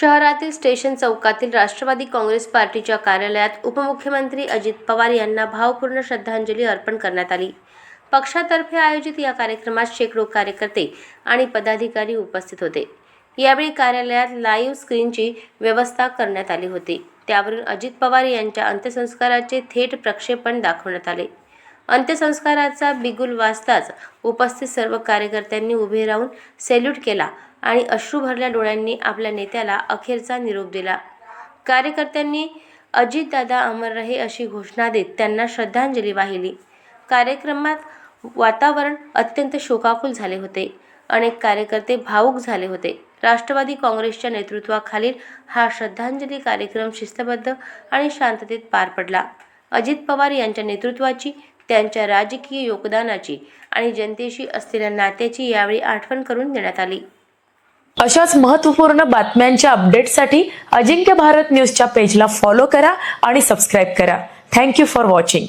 शहरातील स्टेशन चौकातील राष्ट्रवादी काँग्रेस पार्टीच्या कार्यालयात उपमुख्यमंत्री अजित पवार यांना भावपूर्ण श्रद्धांजली अर्पण करण्यात आली. पक्षातर्फे आयोजित या कार्यक्रमात शेकडो कार्यकर्ते आणि पदाधिकारी उपस्थित होते. यावेळी कार्यालयात लाईव्ह स्क्रीनची व्यवस्था करण्यात आली होती. त्यावरून अजित पवार यांच्या अंत्यसंस्काराचे थेट प्रक्षेपण दाखवण्यात आले. अंत्यसंस्काराचा बिगुल वाजताच उपस्थित सर्व कार्यकर्त्यांनी उभे राहून सॅल्यूट केला आणि अश्रू भरल्या डोळ्यांनी आपल्या नेत्याला अखेरचा निरोप दिला. कार्यकर्त्यांनी अजितदादा अमर रहे अशी घोषणा देत त्यांना श्रद्धांजली वाहिली. कार्यक्रमात वातावरण अत्यंत शोकाकुल झाले होते. अनेक कार्यकर्ते भावूक झाले होते. राष्ट्रवादी काँग्रेसच्या नेतृत्वाखालील हा श्रद्धांजली कार्यक्रम शिस्तबद्ध आणि शांततेत पार पडला. अजित पवार यांच्या नेतृत्वाची त्यांच्या राजकीय योगदानाची आणि जनतेशी असलेल्या नात्याची यावेळी आठवण करून देण्यात आली. अशाच महत्त्वपूर्ण बातम्यांच्या अपडेटसाठी अजिंक्य भारत न्यूजच्या पेजला फॉलो करा आणि सबस्क्राईब करा. Thank you for watching